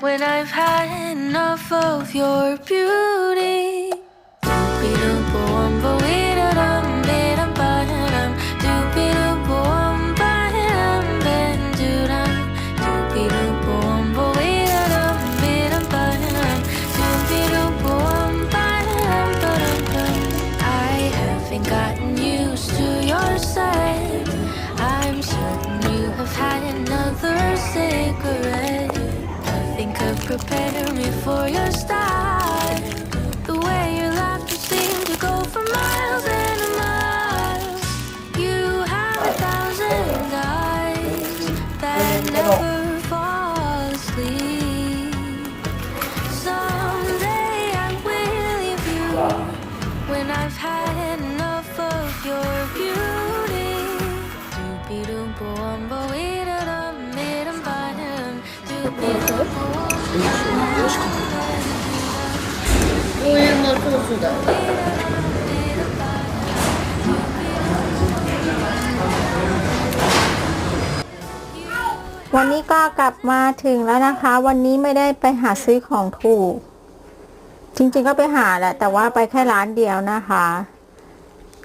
when I've had enough of your beauty. Prepare me for your style. The way your laughter seemed to go for miles and miles. You have a thousand eyes that never fall asleep. Someday I will leave you when I've had enough of your beauty. こういうのソースだวันนี้ก็กลับมาถึงแล้วนะคะ วันนี้ไม่ได้ไปหาซื้อของถูก จริงๆก็ไปหาแหละ แต่ว่าไปแค่ร้านเดียวนะคะ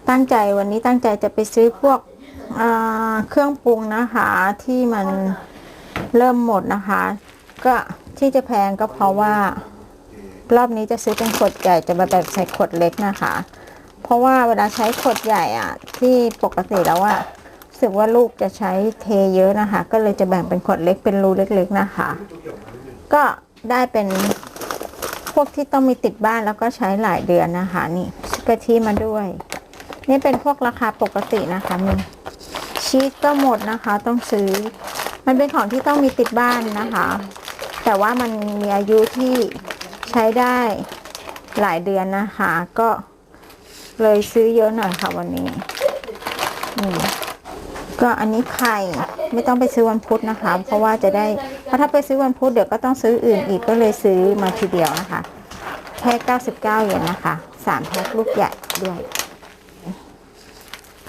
ตั้งใจวันนี้ตั้งใจจะไปซื้อพวกเครื่องปรุงนะคะที่มันเริ่มหมดนะคะ ก็ ที่จะแพงก็เพราะว่า รอบนี้จะซื้อเป็นขวดใหญ่จะมาแบบใส่ขวดเล็กนะคะ เพราะว่าเวลาใช้ขวดใหญ่อะ ที่ปกติแล้วอะรู้สึกว่าลูกจะใช้เทเยอะนะคะ ก็เลยจะแบ่งเป็นขวดเล็กเป็นรูเล็ก ๆนะคะ ก็ได้เป็นพวกที่ต้องมีติดบ้านแล้วก็ใช้หลายเดือนนะคะ นี่กะทิมาด้วย นี่เป็นพวกราคาปกตินะคะมีชีสก็หมดนะคะ ต้องซื้อ มันเป็นของที่ต้องมีติดบ้านนะคะ แต่ว่ามันมีอายุที่ใช้ได้หลายเดือนนะคะ ก็เลยซื้อเยอะหน่อยค่ะวันนี้ก็อันนี้ไข่ไม่ต้องไปซื้อวันพุธนะคะ เพราะว่าจะได้เพราะถ้าไปซื้อวันพุธเดี๋ยวก็ต้องซื้ออื่นอีกก็เลยซื้อมาทีเดียวนะคะแค่99เยนนะคะสามแพ็คลูกใหญ่ด้วย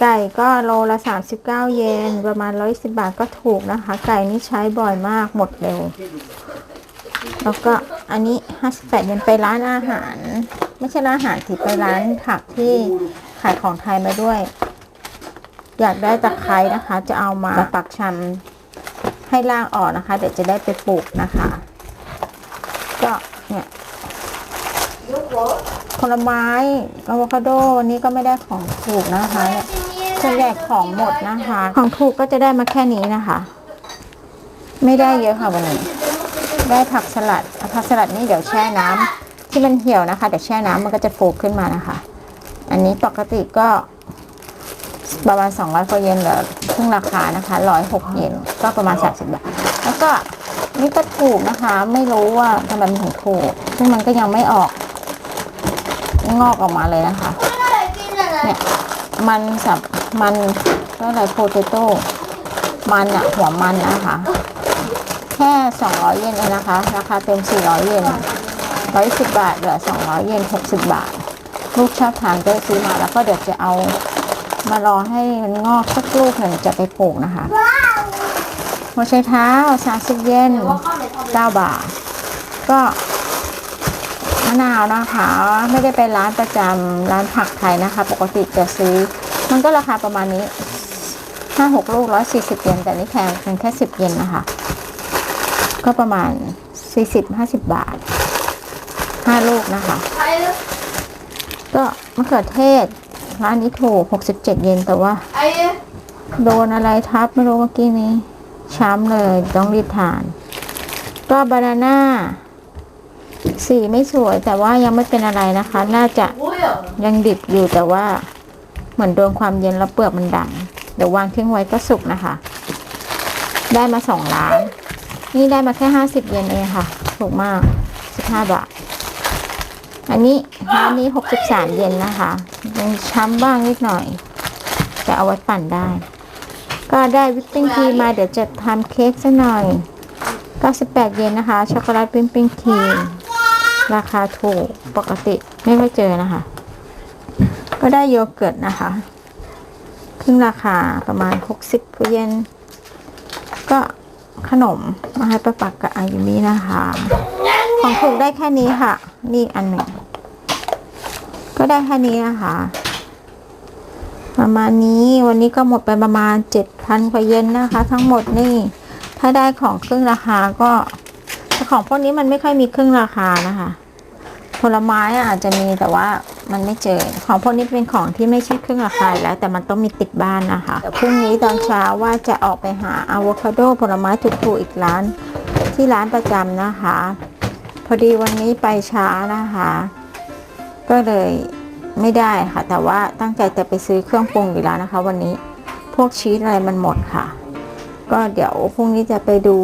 ไก่ก็โลละ 39 เยนประมาณ 110 บาทก็ถูกนะคะ ไก่นี่ใช้บ่อยมากหมดเร็ว แล้วก็อันนี้ 58เยนไปร้านอาหาร ไม่ใช่ร้านอาหารที่ไปร้านผักที่ขายของไทยมาด้วย อยากได้ตะไคร้นะคะ จะเอามาปักชำให้ล่างออกนะคะ เดี๋ยวจะได้ไปปลูกนะคะ ก็เนี่ยผลไม้อะโวคาโดวันนี้ก็ไม่ได้ของถูกนะคะเนี่ยส่วนใหญ่ของหมดนะคะ ของถูกก็จะได้มาแค่นี้นะคะ ไม่ได้เยอะค่ะวันนี้ ได้ผักสลัดผักสลัดนี่เดี๋ยวแช่น้ำที่มันเหี่ยวนะคะเดี๋ยวแช่น้ำมันก็จะฟูขึ้นมานะคะ อันนี้ปกติก็ประมาณ200กว่าเยนเหลือครึ่งราคานะคะ106เยนก็ประมาณ30บาทแล้วก็นี่ก็ถูกนะคะ ไม่รู้ว่าทำไมมันถึงถูกซึ่งมันก็ยังไม่ออก งอกออกมาเลยนะคะเนี่ยมันสับมันก็อะไรโพเตโต้มันอะหัวมันนะคะ แค่ 200 เยนเองนะคะ ราคาเต็ม 400 เยน110 บาทเหลือ 200 เยน 60 บาท ลูกชอบทานก็ซื้อมาแล้วก็เดี๋ยวจะเอามารอให้มันงอกสักลูกหนึ่งจะไปปลูกนะคะหัวไชเท้า 30 เยน9บาท ก็มะนาวนะคะ ไม่ได้ไปร้านประจำร้านผักไทยนะคะ ปกติจะซื้อ มันก็ราคาประมาณนี้ห้าหกลูกร้อยสี่สิบเยนแต่นี่แพงเพียงแค่สิบเยนนะคะ ก็ประมาณสี่สิบห้าสิบบาทห้าลูกนะคะ ก็มะเขือเทศร้านนี้ถูกหกสิบเจ็ดเยนแต่ว่า โดนอะไรทับไม่รู้เมื่อกี้นี้ ช้ำเลยต้องรีบทาน ก็บานาน่าสีไม่สวยแต่ว่ายังไม่เป็นอะไรนะคะ น่าจะยังดิบอยู่แต่ว่าเหมือนโดนความเย็นแล้วเปลือกมันดัง เดี๋ยววางทิ้งไว้ก็สุกนะคะ ได้มาสองล้าน นี่ได้มาแค่ห้าสิบเยนเองค่ะ ถูถูกมาก15บาท อันนี้ร้านนี้63เยนนะคะยังช้ำบ้างนิดหน่อยจะเอาไว้ปั่นได้ ก็ได้วิปปิ้งครีมมาเดี๋ยวจะทำเค้กซะหน่อย98เยนนะคะ ช็อกโกแลตวิปปิ้งครีมราคาถูกปกติไม่ค่อยเจอนะคะ ก็ได้โยเกิร์ตนะคะครึ่งราคาประมาณ 60เยนก็ ขนมมาให้ป้าปักกับอายุมินะคะ ของถูกได้แค่นี้ค่ะ นี่อันหนึ่ง ก็ได้แค่นี้นะคะ ประมาณนี้วันนี้ก็หมดไปประมาณ7,000กว่าเยนนะคะ ทั้งหมดนี่ ถ้าได้ของครึ่งราคาก็ ของพวกนี้มันไม่ค่อยมีครึ่งราคานะคะ ผลไม้อาจจะมีแต่ว่ามันไม่เจอ ของพวกนี้เป็นของที่ไม่ใช่เครึ่องราคายแล้วแต่มันต้องมีติดบ้านนะคะเดี๋ยวพรุ่งนี้ตอนเช้าว่าจะออกไปหาอะโวคาโดผลไม้ถูกๆอีกร้าน ที่ร้านประจำนะคะ พอดีวันนี้ไปช้านะคะ ก็เลยไม่ได้ค่ะ แต่ว่าตั้งใจจะไปซื้อเครื่องปรุงอยู่แล้วนะคะ วันนี้พวกชีสอะไรมันหมดค่ะ ก็เดี๋ยวพรุ่งนี้จะไปดู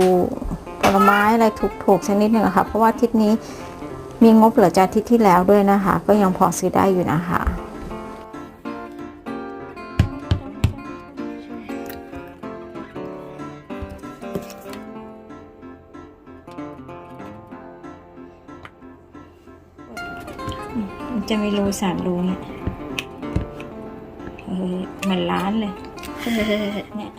ผลไม้อะไรถูกๆสักนิดหนึ่งะค่ะ เพราะว่าทิศนี้ มีงบเหลือจากอาทิตย์ที่แล้วด้วยนะคะ ก็ยังพอซื้อได้อยู่นะคะ มันจะมีรูสามรูเนี่ยเออมันล้านเลยเนี่ย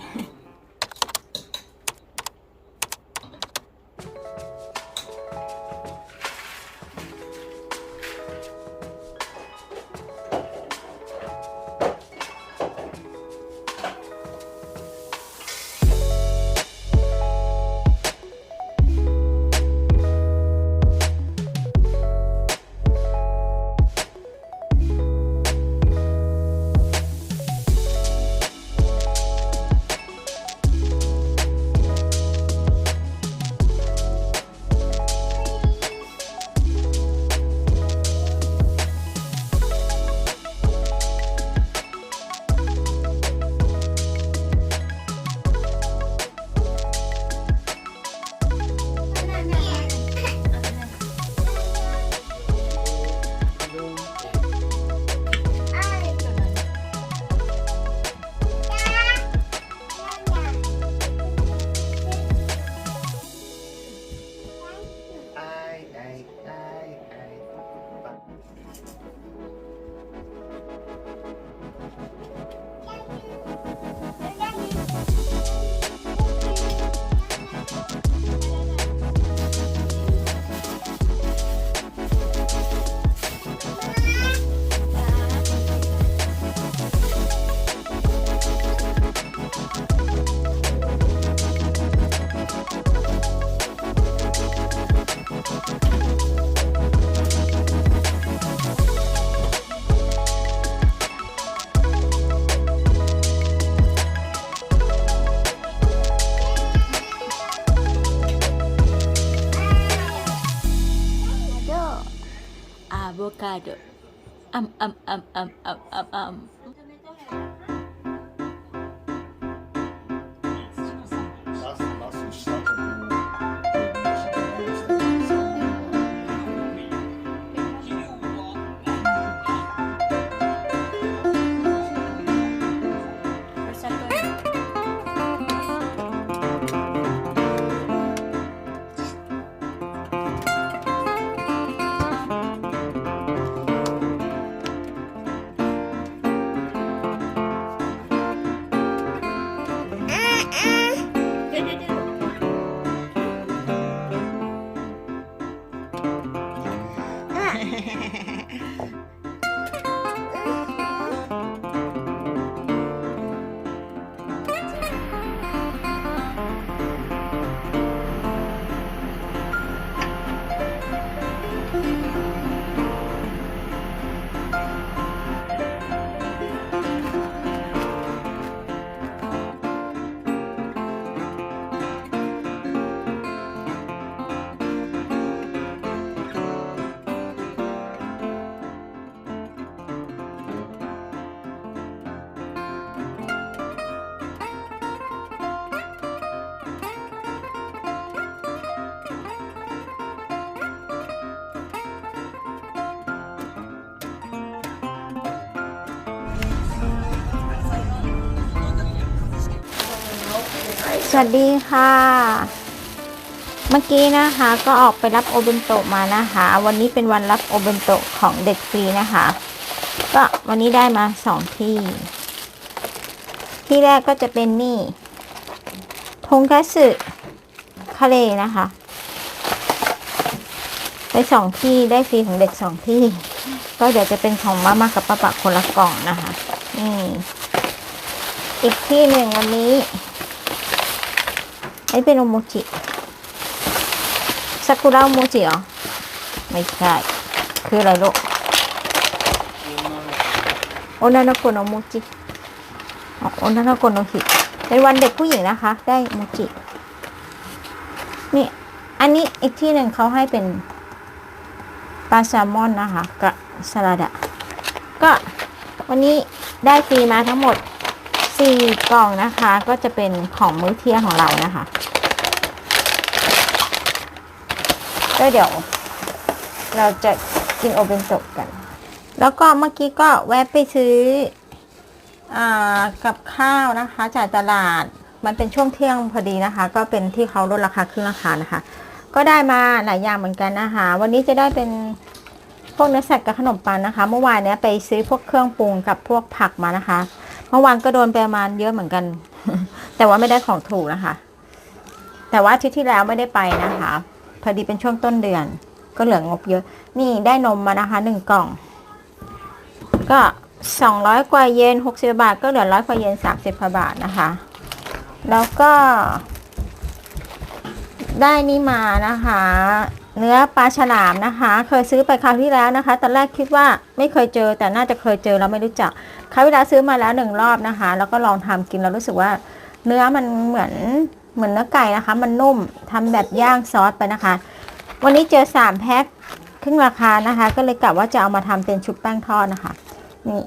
avocado. Um, um, um, um, um, um, um. สวัสดีค่ะ เมื่อกี้นะคะก็ออกไปรับโอเบนโตะมานะคะ วันนี้เป็นวันรับโอเบนโตะของเด็กฟรีนะคะ ก็วันนี้ได้มาสองที่ ที่แรกก็จะเป็นนี่ทงคัตสึทะเลนะคะไปสองที่ได้ฟรีของเด็กสองที่ ก็เดี๋ยวจะเป็นของมามากับป้าปะคนละกล่องนะคะนี่อีกที่หนึ่งวันนี้ อันนี้เป็นโอโมจิซากุระโอโมจิเหรอ ไม่ใช่ คืออะไรลูกโอนานาโกโนโมจิโอนานาโกโนฮิเป็นวันเด็กผู้หญิงนะคะ ได้โมจิ นี่ อันนี้อีกที่หนึ่งเขาให้เป็นปลาแซลมอนนะคะกับสลัดอะก็วันนี้ได้ฟรีมาทั้งหมด 4กล่องนะคะก็จะเป็นของมื้อเที่ยงของเรานะคะก็เดี๋ยวเราจะกินโอเบนโตกัน แล้วก็เมื่อกี้ก็แวะไปซื้ออกับข้าวนะคะจากตลาดมันเป็นช่วงเที่ยงพอดีนะคะ ก็เป็นที่เขาลดราคาครึ่งราคานะคะ ก็ได้มาหลายอย่างเหมือนกันนะคะ วันนี้จะได้เป็นพวกเนื้อสัตว์กับขนมปังนะคะ เมื่อวานเนี้ยไปซื้อพวกเครื่องปรุงกับพวกผักมานะคะ เมื่อวานก็โดนประมาณเยอะเหมือนกัน แต่ว่าไม่ได้ของถูกนะคะ แต่ว่าอาทิตย์ที่แล้วไม่ได้ไปนะคะ พอดีเป็นช่วงต้นเดือน ก็เหลืองบเยอะ นี่ได้นมมานะคะหนึ่งกล่อง ก็สองร้อยกว่าเยนหกสิบบาท ก็เหลือร้อยกว่าเยนสามสิบาทนะคะ แล้วก็ ได้นี่มานะคะ เนื้อปลาฉลามนะคะ เคยซื้อไปคราวที่แล้วนะคะ ตอนแรกคิดว่าไม่เคยเจอแต่น่าจะเคยเจอแล้วไม่รู้จัก คราวล้วซื้อมาแล้วหนึ่งรอบนะคะ แล้วก็ลองทำกินแล้วรู้สึกว่าเนื้อมันเหมือนเหมือนเนื้อไก่นะคะ มันนุ่มทำแบบย่างซอสไปนะคะ วันนี้เจอสามแพ็คครึ่งราคานะคะ ก็เลยกะว่าจะเอามาทำเป็นชุบแป้งทอดนะคะนี่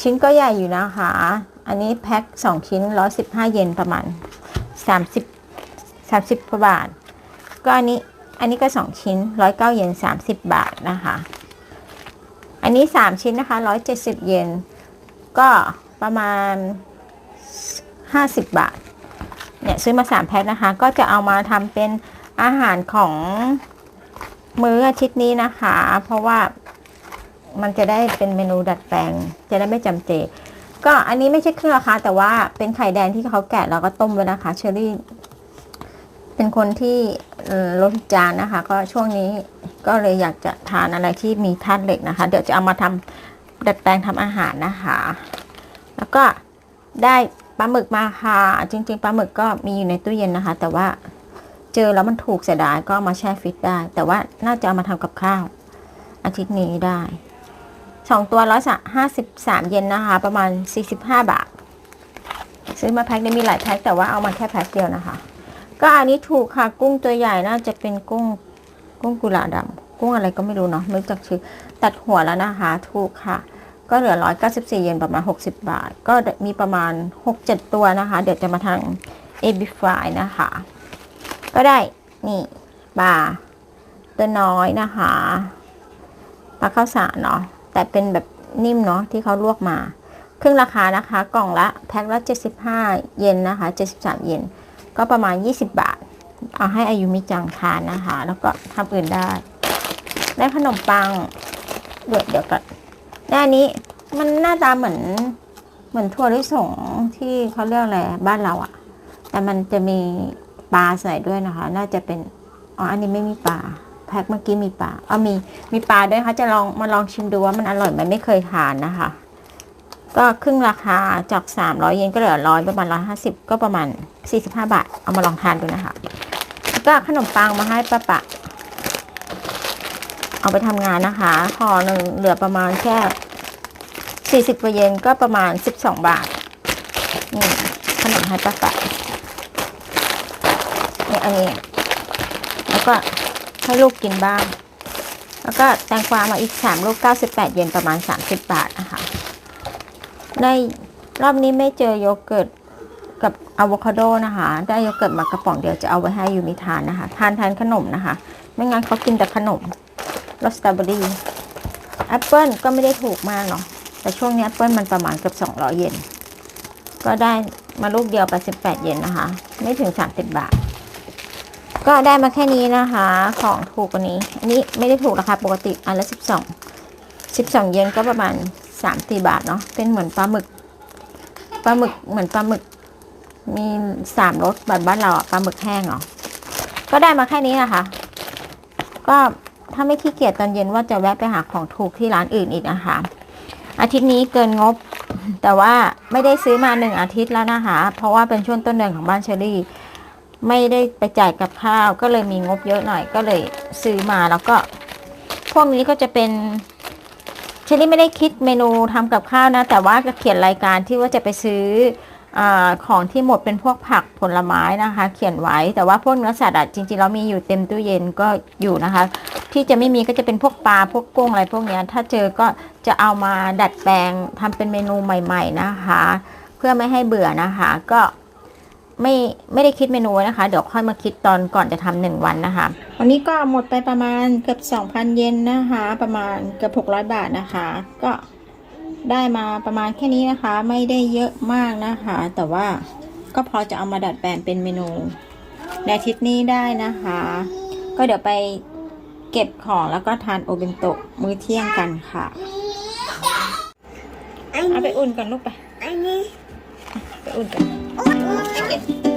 ชิ้นก็ใหญ่อยู่นะคะ อันนี้แพ็คสองชิ้นร้อยสิบห้าเยนประมาณสามสิบสามสิบกว่าบาท ก็อันนี้อันนี้ก็สองชิ้นร้อยเก้าเยนสามสิบบาทนะคะ อันนี้สามชิ้นนะคะร้อยเจ็ดสิบเยน ก็ประมาณห้าสิบบาท เนี่ยซื้อมาสามแพ็คนะคะ ก็จะเอามาทำเป็นอาหารของมื้ออาทิตย์นี้นะคะ เพราะว่ามันจะได้เป็นเมนูดัดแปลง จะได้ไม่จำเจ ก็อันนี้ไม่ใช่เครื่องราคาแต่ว่าเป็นไข่แดงที่เขาแกะแล้วก็ต้มไว้นะคะ เชอรี่ เป็นคนที่ลดจานนะคะ ก็ช่วงนี้ก็เลยอยากจะทานอะไรที่มีธาตุเหล็กนะคะ เดี๋ยวจะเอามาทำ ดัดแปลงทำอาหารนะคะ แล้วก็ได้ปลาหมึกมาค่ะ จริง ๆปลาหมึกก็มีอยู่ในตู้เย็นนะคะ แต่ว่าเจอแล้วมันถูกเสียดายก็มาแช่ฟิตได้ แต่ว่าน่าจะเอามาทำกับข้าว อาทิตย์นี้ได้สองตัวร้อยห้าสิบสามเยนนะคะ ประมาณสี่สิบห้าบาท ซื้อมาแพ็คได้มีหลายแพ็คแต่ว่าเอามาแค่แพ็คเดียวนะคะ ก็อันนี้ถูกค่ะกุ้งตัวใหญ่น่าจะเป็นกุ้งกุ้งกุลาดำ กุ้งอะไรก็ไม่รู้เนาะไม่รู้จักชื่อตัดหัวแล้วนะคะ ถูกค่ะ ก็เหลือ 194 เยนประมาณ 60 บาท ก็มีประมาณ 6-7 ตัวนะคะ เดี๋ยวจะมาทางเอบิฟายนะคะ ก็ได้ นี่ปลาตัวน้อยนะคะปลาข้าวสารเนาะแต่เป็นแบบนิ่มเนาะที่เขาลวกมา ครึ่งราคานะคะ กล่องละแพ็คละ 75 เยนนะคะ 73 เยนก็ประมาณ 20 บาท เอาให้อายุมิจังทานนะคะ แล้วก็ทำอื่นได้ ได้ขนมปังเดี๋ยวเดี๋ยวก่อนได้อันนี้มันหน้าตาเหมือน เหมือนถั่วลิสงที่เขาเรียกอะไรบ้านเราอะแต่มันจะมีปลาใส่ด้วยนะคะ น่าจะเป็นอ๋ออันนี้ไม่มีปลาแพ็คเมื่อกี้มีปลาเอามีมีปลาด้วยคะจะลองมาลองชิมดูว่ามันอร่อยไหมไม่เคยทานนะคะ ก็ครึ่งราคาจาก 300 เยนก็เหลือร้อยประมาณ 150 ก็ประมาณ 45 บาท เอามาลองทานดูนะคะ ก็ขนมปังมาให้ป้าปะ เอาไปทำงานนะคะห่อหนึ่งเหลือประมาณแค่ 40กว่าเยนก็ประมาณ 12 บาทนี่ขนมให้ป้าปะนี่อันนี้ แล้วก็ให้ลูกกินบ้าง แล้วก็แตงกวามาอีก3ลูก98 เยนประมาณ 30 บาทนะคะในรอบนี้ไม่เจอโยเกิร์ตกับอะโวคาโดนะคะ ได้โยเกิร์ตมากระป๋องเดียวจะเอาไว้ให้ยูมิทานนะคะ ทานแทนขนมนะคะ ไม่งั้นเขากินแต่ขนม รสสตรอเบอรี่แอปเปิลก็ไม่ได้ถูกมากเนาะแต่ช่วงนี้แอปเปิลมันประมาณเกือบ200 เยนก็ได้มาลูกเดียว88เยนนะคะ ไม่ถึง 30 บาท ก็ได้มาแค่นี้นะคะ ของถูกกว่านี้ อันนี้ไม่ได้ถูกราคาปกติอันละ 12 12 เยนก็ประมาณ3-4บาทเนาะเป็นเหมือนปลาหมึกปลาหมึกเหมือนปลาหมึกมีสามรสแบบบ้านเราอะปลาหมึกแห้งเหรอ ก็ได้มาแค่นี้นะคะ ก็ ถ้าไม่ขี้เกียจตอนเย็นว่าจะแวะไปหาของถูกที่ร้านอื่นอีกนะคะ อาทิตย์นี้เกินงบ แต่ว่าไม่ได้ซื้อมาหนึ่งอาทิตย์แล้วนะคะ เพราะว่าเป็นช่วงต้นเดือนของบ้านเชอรี่ ไม่ได้ไปจ่ายกับข้าว ก็เลยมีงบเยอะหน่อย ก็เลยซื้อมาแล้วก็ พวกนี้ก็จะเป็นเชอรี่ไม่ได้คิดเมนูทำกับข้าวนะ แต่ว่าจะเขียนรายการที่ว่าจะไปซื้อ อของที่หมดเป็นพวกผักผลไม้นะคะ เขียนไว้แต่ว่าพวกเนื้อสัตว์อะจริงๆแล้วมีอยู่เต็มตู้เย็นก็อยู่นะคะ ที่จะไม่มีก็จะเป็นพวกปลาพวกกุ้งอะไรพวกนี้ถ้าเจอก็จะเอามาดัดแปลงทำเป็นเมนูใหม่ ๆนะคะ เพื่อไม่ให้เบื่อนะคะ ก็ไม่ไม่ได้คิดเมนูนะคะ เดี๋ยวค่อยมาคิดตอนก่อนจะทำหนึ่งวันนะคะ วันนี้ก็หมดไปประมาณเกือบ2,000 เยนนะคะ ประมาณเกือบ600 บาทนะคะ ก็ ได้มาประมาณแค่นี้นะคะ ไม่ได้เยอะมากนะคะ แต่ว่าก็พอจะเอามาดัดแปลงเป็นเมนูในอาทิตย์นี้ได้นะคะ ก็เดี๋ยวไปเก็บของแล้วก็ทานโอเบนโตะมื้อเที่ยงกันค่ะเอาไปอุ่นก่อนลูกไป อันนี้ไปอุ่นกัน